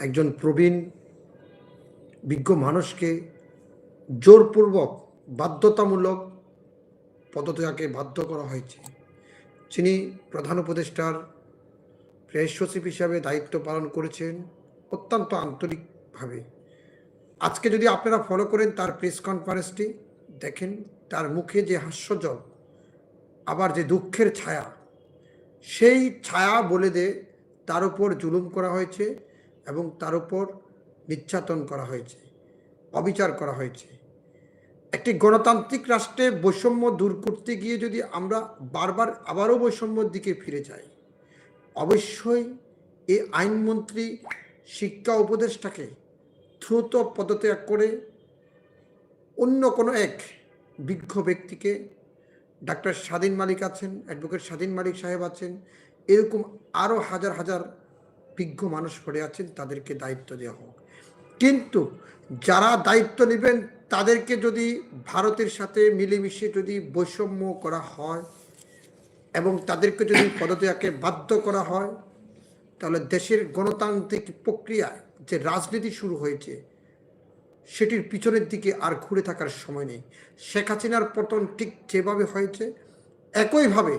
একজন প্রবীণ বিজ্ঞ মানুষকে জোরপূর্বক বাধ্যতামূলক পদত্যাগে বাধ্য করা হয়েছে। যিনি প্রধান উপদেষ্টার প্রেস সচিব হিসাবে দায়িত্ব পালন করেছেন অত্যন্ত আন্তরিকভাবে। আজকে যদি আপনারা ফলো করেন তার প্রেস কনফারেন্সটি দেখেন তার মুখে যে হাস্যজল, আবার যে দুঃখের ছায়া, সেই ছায়া বলে দে তার উপর জুলুম করা হয়েছে। এবং তার উপর নির্যাতন করা হয়েছে, অবিচার করা হয়েছে। একটি গণতান্ত্রিক রাষ্ট্রে বৈষম্য দূর করতে গিয়ে যদি আমরা বারবার আবারও বৈষম্যর দিকে ফিরে যাই, অবশ্যই এই আইনমন্ত্রী, শিক্ষা উপদেষ্টাকে দ্রুত পদত্যাগ করে অন্য কোনো এক বিজ্ঞ ব্যক্তিকে, ডাক্তার স্বাধীন মালিক আছেন, অ্যাডভোকেট স্বাধীন মালিক সাহেব আছেন, এরকম আরও হাজার হাজার বিজ্ঞ মানুষ পড়ে আছেন, তাদেরকে দায়িত্ব দেওয়া হোক। কিন্তু যারা দায়িত্ব নেবেন, তাদেরকে যদি ভারতের সাথে মিলেমিশে যদি বৈষম্য করা হয় এবং তাদেরকে যদি পদত্যাগে বাধ্য করা হয়, তাহলে দেশের গণতান্ত্রিক প্রক্রিয়ায় যে রাজনীতি শুরু হয়েছে, সেটির পিছনের দিকে আর ঘুরে থাকার সময় নেই। শেখ হাসিনার পতন ঠিক যেভাবে হয়েছে, একইভাবে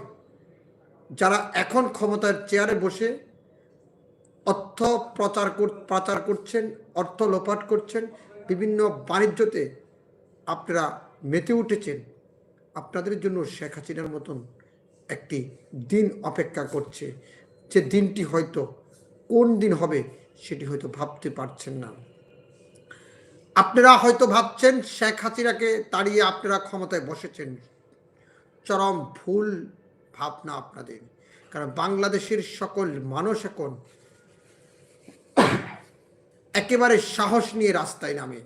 যারা এখন ক্ষমতার চেয়ারে বসে অর্থ প্রচার প্রচার করছেন, অর্থ লোপাট করছেন, বিভিন্ন বাণিজ্যতে আপনারা মেতে উঠেছেন। আপনাদের জন্য শেখ হাসিনার মতন একটি দিন অপেক্ষা করছে। যে দিনটি হয়তো কোন দিন হবে সেটি হয়তো ভাবতে পারছেন না। আপনারা হয়তো ভাবছেন শেখ হাসিনাকে তাড়িয়ে আপনারা ক্ষমতায় বসেছেন। চরম ভুল ভাবনা আপনাদের। কারণ বাংলাদেশের সকল মানুষ এখন একেবারে সাহস নিয়ে রাস্তায় নামে।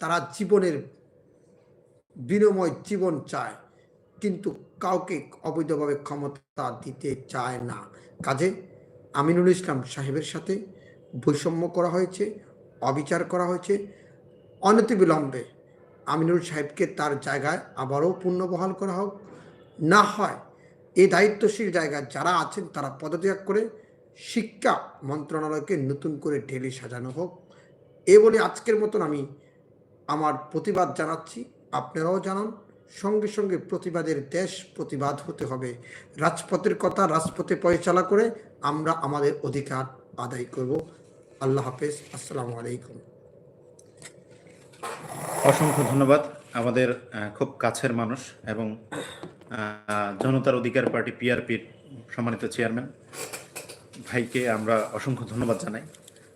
তারা জীবনের বিনিময় জীবন চায়, কিন্তু কাউকে অবৈধভাবে ক্ষমতা দিতে চায় না। কাজে আমিনুল ইসলাম সাহেবের সাথে বৈষম্য করা হয়েছে, অবিচার করা হয়েছে, অনতিবিলম্বে আমিনুল সাহেবকে তার জায়গায় আবারও পুনর্বহাল করা হোক। না হয় এই দায়িত্বশীল জায়গায় যারা আছেন তারা পদত্যাগ করে শিক্ষা মন্ত্রণালয়কে নতুন করে ঢেলে সাজানো হোক। এ বলে আজকের মতন আমি আমার প্রতিবাদ জানাচ্ছি। আপনারাও জানান, সঙ্গে সঙ্গে প্রতিবাদের দেশ প্রতিবাদ হতে হবে। রাজপথের কথা রাজপথে পয়চালা করে আমরা আমাদের অধিকার আদায় করব। আল্লাহ হাফেজ, আসসালামু আলাইকুম। অসংখ্য ধন্যবাদ। আমাদের খুব কাছের মানুষ এবং জনতার অধিকার পার্টি পিআরপির সম্মানিত চেয়ারম্যান ভাইকে আমরা অসংখ্য ধন্যবাদ জানাই।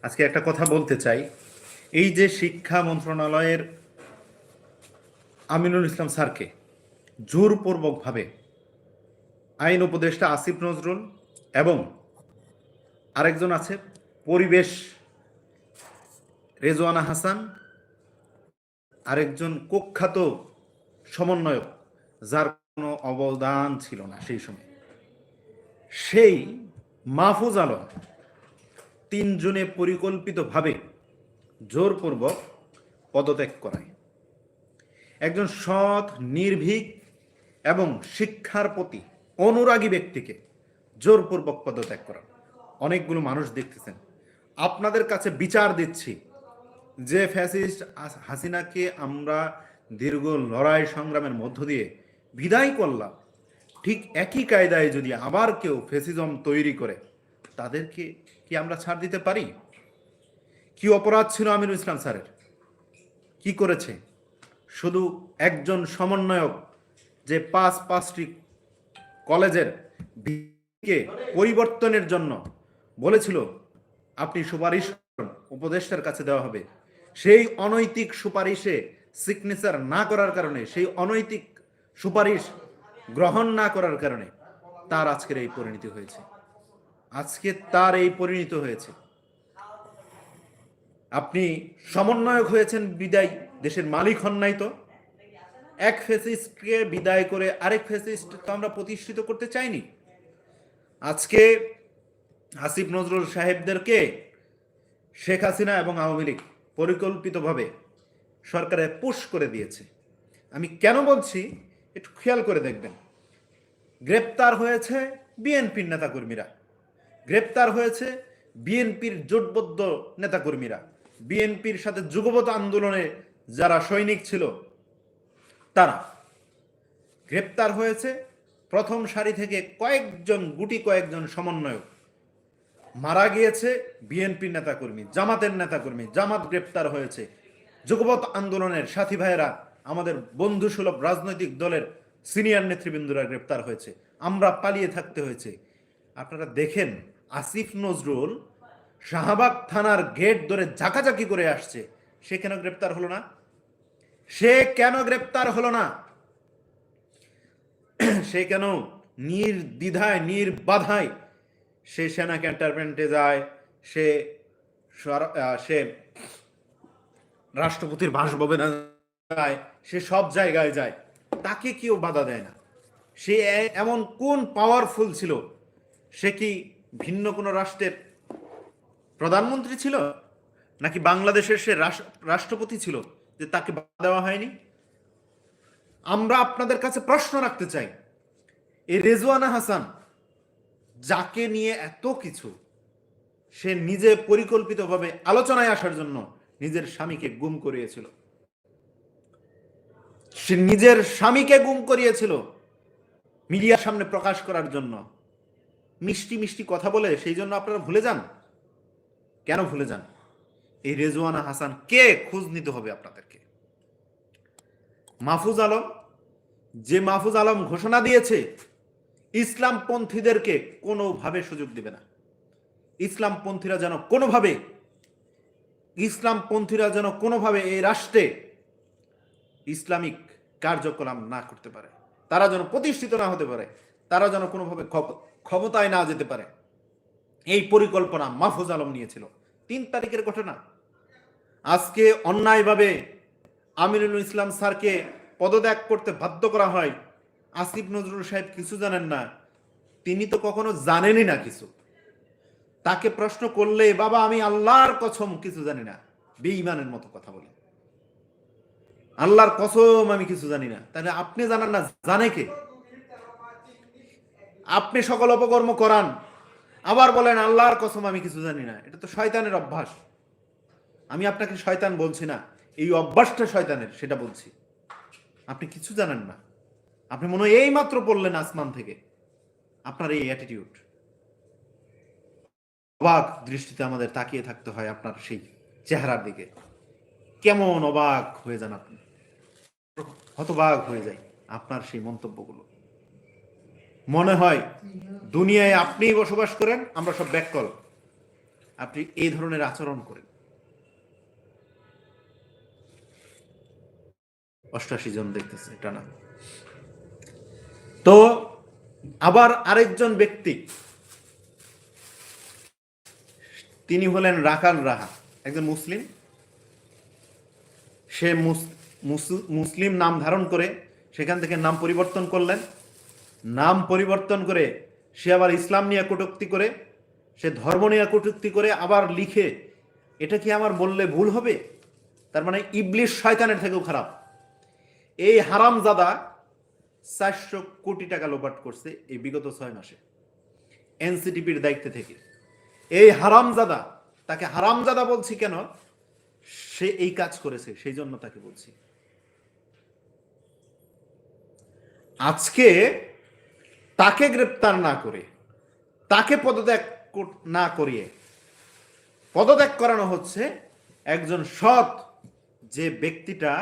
আজকে একটা কথা বলতে চাই। এই যে শিক্ষা মন্ত্রণালয়ের আমিনুল ইসলাম স্যারকে জোরপূর্বকভাবে আইন উপদেষ্টা আসিফ নজরুল এবং আরেকজন আছে পরিবেশ রেজওয়ানা হাসান, আরেকজন কুখ্যাত সমন্বয়ক যার কোনো অবদান ছিল না সেই সময়। সেই মাহফুজ আলম তিনজনে পরিকল্পিতভাবে জোরপূর্বক পদত্যাগ করায়। একজন সৎ, নির্ভীক এবং শিক্ষার প্রতি অনুরাগী ব্যক্তিকে জোরপূর্বক পদত্যাগ করা। অনেকগুলো মানুষ দেখতেছেন। আপনাদের কাছে বিচার দিচ্ছি যে ফ্যাসিস্ট হাসিনাকে আমরা দীর্ঘ লড়াই সংগ্রামের মধ্য দিয়ে বিদায় করলাম। ঠিক একই কায়দায় যদি আবার কেউ ফ্যাসিজম তৈরি করে, তাদেরকে কি আমরা ছাড় দিতে পারি? কি অপরাধ ছিল আমিনুল ইসলাম স্যারের? কি করেছে? শুধু একজন সমন্বয়ক যে পাঁচ পাঁচটি কলেজের ভিত্তিকে পরিবর্তনের জন্য বলেছিল, আপনি সুপারিশ উপদেষ্টার কাছে দেওয়া হবে। সেই অনৈতিক সুপারিশে সিগনেচার না করার কারণে, সেই অনৈতিক সুপারিশ গ্রহণ না করার কারণে তার আজকের এই পরিণতি হয়েছে। আজকে তার এই পরিণত হয়েছে। আপনি সমন্বয়ক হয়েছেন, বিদায় দেশের মালিক হন নাই তো? এক ফেসিস্টকে বিদায় করে আরেক ফেসিস্ট তো আমরা প্রতিষ্ঠিত করতে চাইনি। আজকে আসিফ নজরুল সাহেবদেরকে শেখ হাসিনা এবং আওয়ামী লীগ পরিকল্পিতভাবে সরকারে পুশ করে দিয়েছে। আমি কেন বলছি, একটু খেয়াল করে দেখবেন। গ্রেপ্তার হয়েছে বিএনপির নেতাকর্মীরা। গ্রেপ্তার হয়েছে বিএনপির জোটবদ্ধ নেতাকর্মীরা। বিএনপির সাথে যুগপত আন্দোলনে যারা সৈনিক ছিল, তারা গ্রেপ্তার হয়েছে। প্রথম সারি থেকে কয়েকজন, গুটি কয়েকজন সমন্বয়ক মারা গিয়েছে বিএনপির নেতাকর্মী, জামাতের নেতাকর্মী, জামাত গ্রেপ্তার হয়েছে। যুগপৎ আন্দোলনের সাথী ভাইয়েরা, আমাদের বন্ধুসুলভ রাজনৈতিক দলের সিনিয়র নেতৃবৃন্দরা গ্রেপ্তার হয়েছে। আমরা পালিয়ে থাকতে হয়েছে। আপনারা দেখেন, আসিফ নজরুল শাহবাগ থানার গেট ধরে ঝাঁকাঝাঁকি করে আসছে। সে কেন গ্রেপ্তার হলো না? সে কেন গ্রেপ্তার হলো না? সে কেন নির্দ্বিধায়, নির্বাধায় সে সেনা ক্যান্টারমেন্টে যায়? সে সে রাষ্ট্রপতির বাসভবনে যায়? সে সব জায়গায় যায়। তাকে কেউ বাধা দেয় না। সে এমন কোন পাওয়ারফুল ছিল? সে কি ভিন্ন কোনো রাষ্ট্রের প্রধানমন্ত্রী ছিল? নাকি বাংলাদেশের সে রাষ্ট্রপতি ছিল যে তাকে দেওয়া হয়নি? আমরা আপনাদের কাছে প্রশ্ন রাখতে চাই। এই রেজওয়ানা হাসান যাকে নিয়ে এত কিছু, সে নিজে পরিকল্পিতভাবে আলোচনায় আসার জন্য নিজের স্বামীকে গুম করিয়েছিল। সে নিজের স্বামীকে গুম করিয়েছিল মিডিয়ার সামনে প্রকাশ করার জন্য। মিষ্টি মিষ্টি কথা বলে সেই জন্য আপনারা ভুলে যান? কেন ভুলে যান? এই রেজওয়ানা হাসান কে খোঁজ নিতে হবে আপনাদেরকে? মাহফুজ আলম, যে মাহফুজ আলম ঘোষণা দিয়েছে ইসলাম পন্থীদেরকে কোনোভাবে সুযোগ দিবে না। ইসলাম পন্থীরা যেন কোনোভাবে ইসলাম পন্থীরা যেন কোনোভাবে এই রাষ্ট্রে ইসলামিক কার্যকলাপ না করতে পারে। তারা যেন প্রতিষ্ঠিত না হতে পারে। তারা যেন কোনোভাবে ক্ষমতায় না যেতে পারে। এই পরিকল্পনা মাহফুজ আলম নিয়েছিল। তিন তারিখের ঘটনা। আজকে অন্যায়ভাবে আমিরুল ইসলাম স্যারকে পদত্যাগ করতে বাধ্য করা হয়। আসিফ নজরুল সাহেব কিছু জানেন না। তিনি তো কখনো জানেনই না কিছু। তাকে প্রশ্ন করলে, বাবা, আমি আল্লাহর কসম কিছু জানি না। বেঈমানের মতো কথা বলে। আল্লাহর কসম আমি কিছু জানি না। তাহলে আপনি জানান না, জানে কে? আপনি সকল অপকর্ম করান। আবার বলেন, আল্লাহর কসম, আমি কিছু জানি না। এটা তো শয়তানের অভ্যাস। আমি আপনাকে শয়তান বলছি না, এই অভ্যাসটা শয়তানের, সেটা বলছি। আপনি কিছু জানেন না। আপনি মনে হয় এই মাত্র পড়লেন আসমান থেকে। আপনার এই অ্যাটিটিউড অবাক দৃষ্টিতে আমাদের তাকিয়ে থাকতে হয় আপনার সেই চেহারার দিকে। কেমন অবাক হয়ে যান আপনি। হতবাক হয়ে যায় আপনার সেই মন্তব্যগুলো। মনে হয় দুনিয়ায় আপনিই বসবাস করেন, আমরা সব ব্যাককল আপনি এই ধরনের আচরণ করেন। অষ্টাশি জন দেখতেছে এটা না তো আবার আরেকজন ব্যক্তি, তিনি হলেন রাকান রাহা, একজন মুসলিম। সে মুস- মুসলিম নাম ধারণ করে সেখান থেকে নাম পরিবর্তন করলেন। নাম পরিবর্তন করে সে আবার ইসলাম নিয়ে কটুক্তি করে, সে ধর্ম নিয়ে কটুক্তি করে আবার লিখে, এটা কি আমার বললে ভুল হবে? তার মানে ইবলিশ শয়তানের থেকেও খারাপ। এই হারামজাদা চারশো কোটি টাকা লোপাট করছে এই বিগত ছয় মাসে, এনসিটিপির দায়িত্বে থেকে। এই হারামজাদা, তাকে হারামজাদা বলছি কেন? সে এই কাজ করেছে, সেই জন্য তাকে বলছি। আজকে তাকে গ্রেপ্তার না করে, তাকে পদত্যাগ না করিয়ে পদত্যাগ করানো হচ্ছে একজন সৎ যে ব্যক্তিটা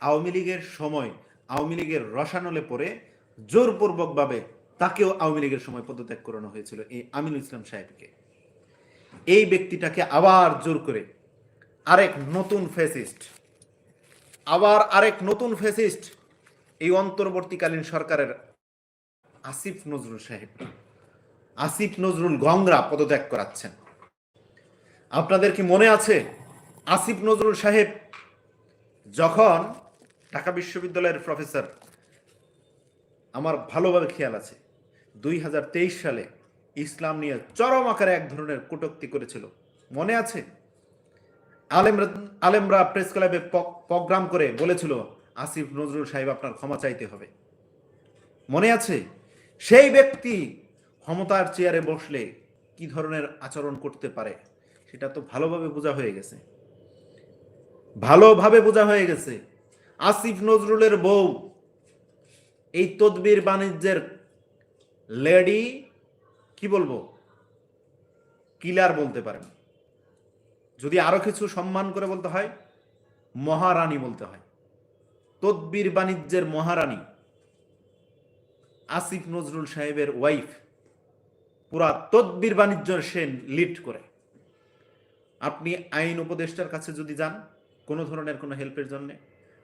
আওয়ামী লীগের সময়, আওয়ামী লীগের রসানলে পড়ে জোরপূর্বকভাবে তাকেও আওয়ামী লীগের সময় পদত্যাগ করানো হয়েছিল এই আমিনুল ইসলাম সাহেবকে। এই ব্যক্তিটাকে আবার জোর করে আরেক নতুন ফেসিস্ট আবার আরেক নতুন ফেসিস্ট এই অন্তর্বর্তীকালীন সরকারের আসিফ নজরুল সাহেব। আসিফ নজরুল গংরা পদত্যাগ করাচ্ছেন। আপনাদের কি মনে আছে, আসিফ নজরুল সাহেব যখন ঢাকা বিশ্ববিদ্যালয়ের প্রফেসর, আমার ভালোভাবে খেয়াল আছে, দুই হাজার তেইশ সালে ইসলাম নিয়ে চরম আকারে এক ধরনের কটূক্তি করেছিল। মনে আছে? আলেমরা আলেমরা প্রেস ক্লাবে প্রোগ্রাম করে বলেছিল, আসিফ নজরুল সাহেব আপনার ক্ষমা চাইতে হবে। মনে আছে? সেই ব্যক্তি ক্ষমতার চেয়ারে বসলে কি ধরনের আচরণ করতে পারে, সেটা তো ভালোভাবে বোঝা হয়ে গেছে। ভালোভাবে বোঝা হয়ে গেছে। আসিফ নজরুলের বউ, এই তদবির বাণিজ্যের লেডি, কি বলব? কিলার বলতে পারেন। যদি আরও কিছু সম্মান করে বলতে হয়, মহারানী বলতে হয়। তদবির বাণিজ্যের মহারানী। আসিফ নজরুল সাহেবের ওয়াইফ পুরা তদবির বাণিজ্য সে লিড করে। আপনি আইন উপদেষ্টার কাছে যদি যান, কোনো ধরনের কোনো হেল্পের জন্য,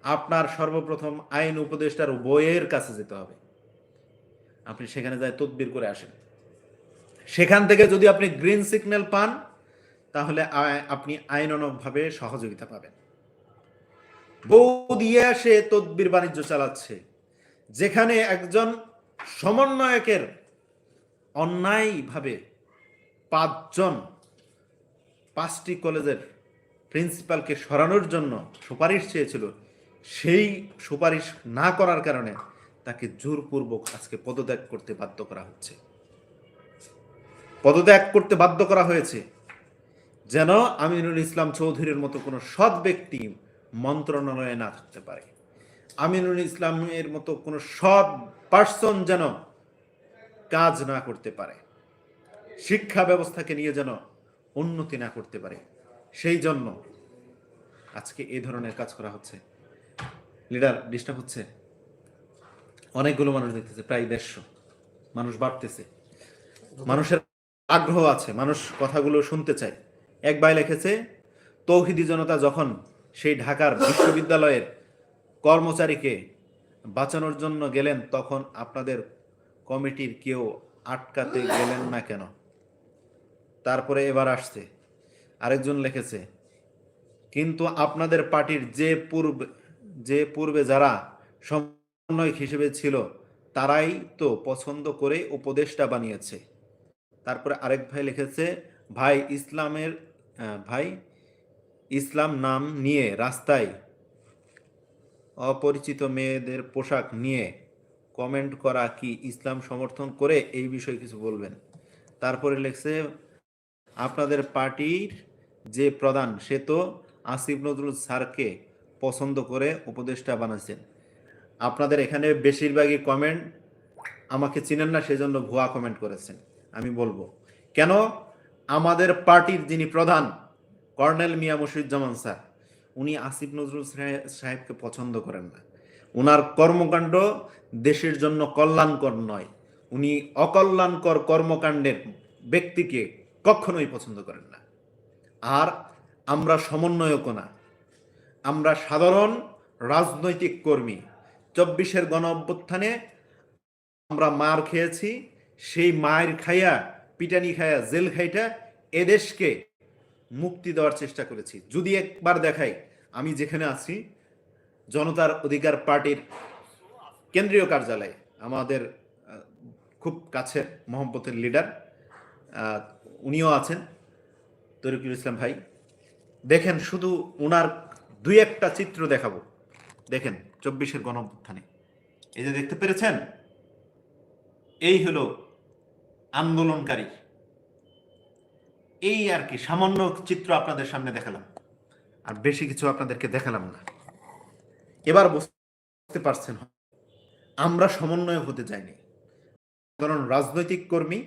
আপনার সর্বপ্রথম আইন উপদেষ্টার বইয়ের কাছে যেতে হবে। আপনি সেখানে যায় তদবির করে আসেন। সেখান থেকে যদি আপনি গ্রিন সিগন্যাল পান, তাহলে আপনি আইনানুগভাবে সহযোগিতা পাবেন। বউ দিয়ে সে তদবির বাণিজ্য চালাচ্ছে। যেখানে একজন সমন্বয়কের অন্যায়ভাবে পাঁচজন পাঁচটি কলেজের প্রিন্সিপালকে সরানোর জন্য সুপারিশ চেয়েছিল, সেই সুপারিশ না করার কারণে তাকে জোরপূর্বক আজকে পদত্যাগ করতে বাধ্য করা হচ্ছে। পদত্যাগ করতে বাধ্য করা হয়েছে যেন আমিনুল ইসলাম চৌধুরীর মতো কোনো সৎ ব্যক্তি মন্ত্রণালয়ে না থাকতে পারে। আমিনুল ইসলামের মতো কোনো সৎ পার্সন যেন কাজ না করতে পারে, শিক্ষা ব্যবস্থাকে নিয়ে যেন উন্নতি না করতে পারে, সেই জন্য আজকে এই ধরনের কাজ করা হচ্ছে। লিডার ডিস্টার্ব হচ্ছে। অনেকগুলো মানুষ দেখতেছে, প্রায় দেড়শো মানুষ বাড়তেছে। মানুষের আগ্রহ আছে, মানুষ কথাগুলো শুনতে চায়। এক ভাই লিখেছে, তৌহিদি জনতা যখন সেই ঢাকার বিশ্ববিদ্যালয়ের কর্মচারীকে বাঁচানোর জন্য গেলেন, তখন আপনাদের কমিটির কেউ আটকাতে গেলেন না কেন? তারপরে এবার আসছে। আরেকজন লিখেছে, কিন্তু আপনাদের পার্টির যে পূর্বে যে পূর্বে যারা সমন্বয়ক হিসেবে ছিল, তারাই তো পছন্দ করে উপদেষ্টা বানিয়েছে। তারপরে আরেক ভাই লিখেছে, ভাই, ইসলামের ভাই, ইসলাম নাম নিয়ে রাস্তায় অপরিচিত মেয়েদের পোশাক নিয়ে কমেন্ট করা কি ইসলাম সমর্থন করে? এই বিষয়ে কিছু বলবেন। তারপরে লিখছে, আপনাদের পার্টির যে প্রধান, সে তো আসিফ নজরুল স্যারকে পছন্দ করে উপদেষ্টা বানাচ্ছেন আপনাদের এখানে বেশিরভাগই কমেন্ট আমাকে চিনেন না, সেজন্য ভুয়া কমেন্ট করেছেন। আমি বলব, কেন? আমাদের পার্টির যিনি প্রধান, কর্নেল মিয়া মুশিদুজ্জামান স্যার উনি আসিফ নজরুল সাহে- সাহেবকে পছন্দ করেন না। ওনার কর্মকাণ্ড দেশের জন্য কল্যাণকর নয়। উনি অকল্যাণকর কর্মকাণ্ডের ব্যক্তিকে কখনোই পছন্দ করেন না। আর আমরা সমন্বয়কও না। আমরা সাধারণ রাজনৈতিক কর্মী। চব্বিশের গণ অভ্যুত্থানে আমরা মার খেয়েছি, সেই মায়ের খাইয়া, পিটানি খাইয়া, জেল খাইটা এদেশকে মুক্তি দেওয়ার চেষ্টা করেছি। যদি একবার দেখাই, আমি যেখানে আছি, জনতার অধিকার পার্টির কেন্দ্রীয় কার্যালয়ে, আমাদের খুব কাছের মোহাম্মতের লিডার উনিও আছেন, তরিকুল ইসলাম ভাই। দেখেন, শুধু উনার দুই একটা চিত্র দেখাবো। দেখেন, চব্বিশের গণ অভ্যুত্থানে এই যে দেখতে পেরেছেন? এই হলো আন্দোলনকারী। এই আর কি, সামান্য চিত্র আপনাদের সামনে দেখালাম। আর বেশি কিছু আপনাদেরকে দেখালাম না। এবার বুঝতে পারছেন আমরা সমন্বয় হতে যাইনি কারণ রাজনৈতিক কর্মী,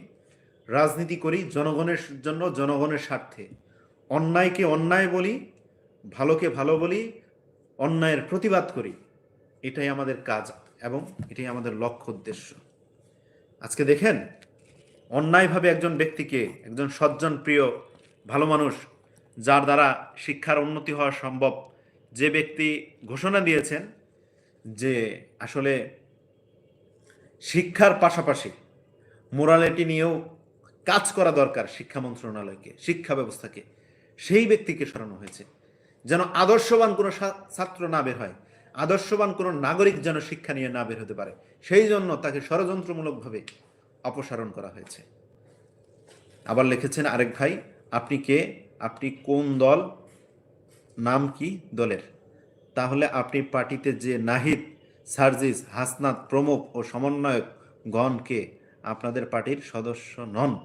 রাজনীতি করি জনগণের জন্য, জনগণের স্বার্থে। অন্যায়কে অন্যায় বলি, ভালোকে ভালো বলি, অন্যায়ের প্রতিবাদ করি। এটাই আমাদের কাজ এবং এটাই আমাদের লক্ষ্য উদ্দেশ্য। আজকে দেখেন অন্যায়ভাবে একজন ব্যক্তিকে, একজন সজ্জন, প্রিয়, ভালো মানুষ, যার দ্বারা শিক্ষার উন্নতি হওয়া সম্ভব, যে ব্যক্তি ঘোষণা দিয়েছেন যে আসলে শিক্ষার পাশাপাশি মোরালিটি নিয়েও কাজ করা দরকার শিক্ষা মন্ত্রণালয়কে, শিক্ষা ব্যবস্থাকে, সেই ব্যক্তিকে সরানো হয়েছে। যেন আদর্শবান কোনো ছাত্র না বের হয়, আদর্শবান কোনো নাগরিক যেন শিক্ষা নিয়ে না বের হতে পারে, সেই জন্য তাকে ষড়যন্ত্রমূলকভাবে অপসারণ করা হয়েছে। আবার লিখেছেন আরেক ভাই, আপনি কে? আপনি কোন দল? নাম কি দলের? তাহলে আপনি পার্টিতে যে নাহিদ, সার্জিস, হাসনাত, প্রমুখ ও সমন্বয়ক গণকে আপনাদের পার্টির সদস্য নন।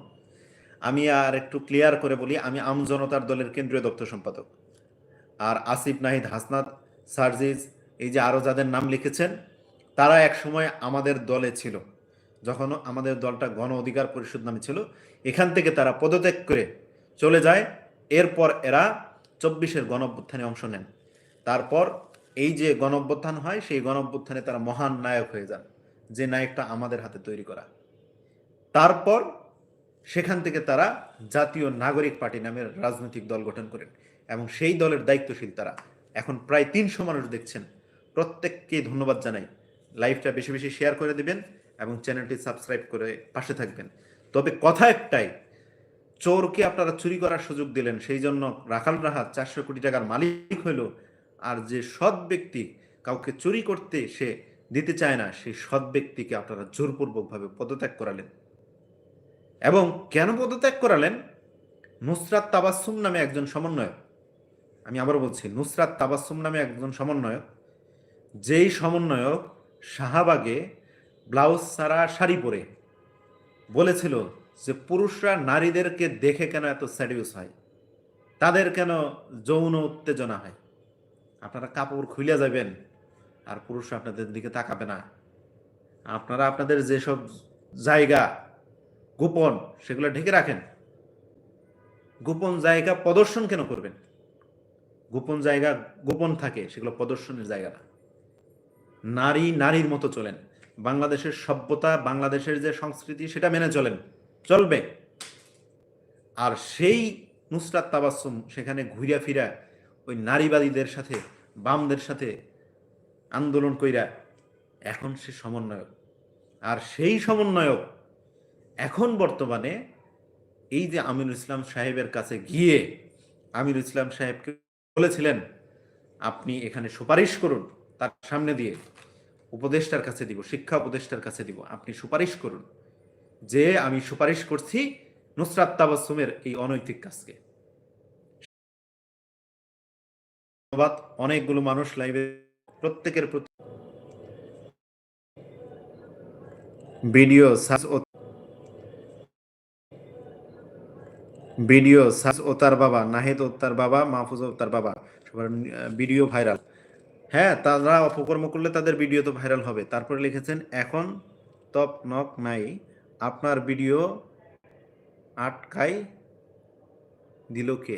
আমি আর একটু ক্লিয়ার করে বলি, আমি আমজনতার দলের কেন্দ্রীয় দপ্তর সম্পাদক। আর আসিফ, নাহিদ, হাসনাত সার্জিজ এই যে আরও যাদের নাম লিখেছেন, তারা এক সময় আমাদের দলে ছিল। যখন আমাদের দলটা গণ অধিকার পরিষদ নামে ছিল, এখান থেকে তারা পদত্যাগ করে চলে যায়। এরপর এরা চব্বিশের গণ অংশ নেন। তারপর এই যে গণ হয়, সেই গণ তারা মহান নায়ক হয়ে যান, যে নায়কটা আমাদের হাতে তৈরি করা। তারপর সেখান থেকে তারা জাতীয় নাগরিক পার্টি নামের রাজনৈতিক দল গঠন করেন এবং সেই দলের দায়িত্বশীল তারা। এখন প্রায় তিনশো মানুষ দেখছেন। প্রত্যেককে ধন্যবাদ জানাই। লাইভটা বেশি বেশি শেয়ার করে দিবেন। এবং চ্যানেলটি সাবস্ক্রাইব করে পাশে থাকবেন। তবে কথা একটাই, চোরকে আপনারা চুরি করার সুযোগ দিলেন, সেই জন্য রাখাল রাহাত চারশো কোটি টাকার মালিক হইল, আর যে সৎ ব্যক্তি কাউকে চুরি করতে সে দিতে চায় না, সেই সৎ ব্যক্তিকে আপনারা জোরপূর্বকভাবে পদত্যাগ করালেন। এবং কেন পদত্যাগ করালেন? নুসরাত তাবাসুম নামে একজন সমন্বয়ক, আমি আবার বলছি, নুসরাত তাবাসুম নামে একজন সমন্বয়ক, যেই সমন্বয়ক শাহবাগে ব্লাউজ ছাড়া শাড়ি পরে। বলেছিল যে পুরুষরা নারীদেরকে দেখে কেন এত স্যাডিউস হয়? তাদের কেন যৌন উত্তেজনা হয়? আপনারা কাপড় খুলে যাবেন আর পুরুষরা আপনাদের দিকে তাকাবে না। আপনারা আপনাদের যেসব জায়গা, গোপন, সেগুলো ঢেকে রাখেন। গোপন জায়গা প্রদর্শন কেন করবেন? গোপন জায়গা গোপন থাকে, সেগুলো প্রদর্শনের জায়গা না। নারী নারীর মতো চলেন। বাংলাদেশের সভ্যতা, বাংলাদেশের যে সংস্কৃতি, সেটা মেনে চলেন। চলবে। আর সেই নুসরাত তাবাসুম সেখানে ঘুরিয়া ফিরা ওই নারীবাদীদের সাথে, বামদের সাথে আন্দোলন কইরা এখন সে সমন্বয়ক। আর সেই সমন্বয়ক এখন বর্তমানে এই যে আমিরুল ইসলাম সাহেবের কাছে গিয়ে আমিরুল ইসলাম সাহেবকে বলেছিলেন, আপনি এখানে সুপারিশ করুন তার সামনে দিয়ে। উপদেষ্টার কাছে দিব, শিক্ষা উপদেষ্টার কাছে দিব। আপনি সুপারিশ করুন। যে আমি সুপারিশ করছি নুসরাত তাবাসুমের এই অনৈতিক কাজকে। ধন্যবাদ। অনেকগুলো মানুষ লাইভে প্রত্যেকের প্রতি ভিডিও ভিডিও সাজ ও তার বাবা, নাহিদ ও তার বাবা, মাহফুজ ও তার বাবা, সবার ভিডিও ভাইরাল। হ্যাঁ তারা অপকর্ম করলে তাদের ভিডিও তো ভাইরাল হবে। তারপরে লিখেছেন, এখন তপ নক নাই, আপনার ভিডিও আটকাই দিল কে?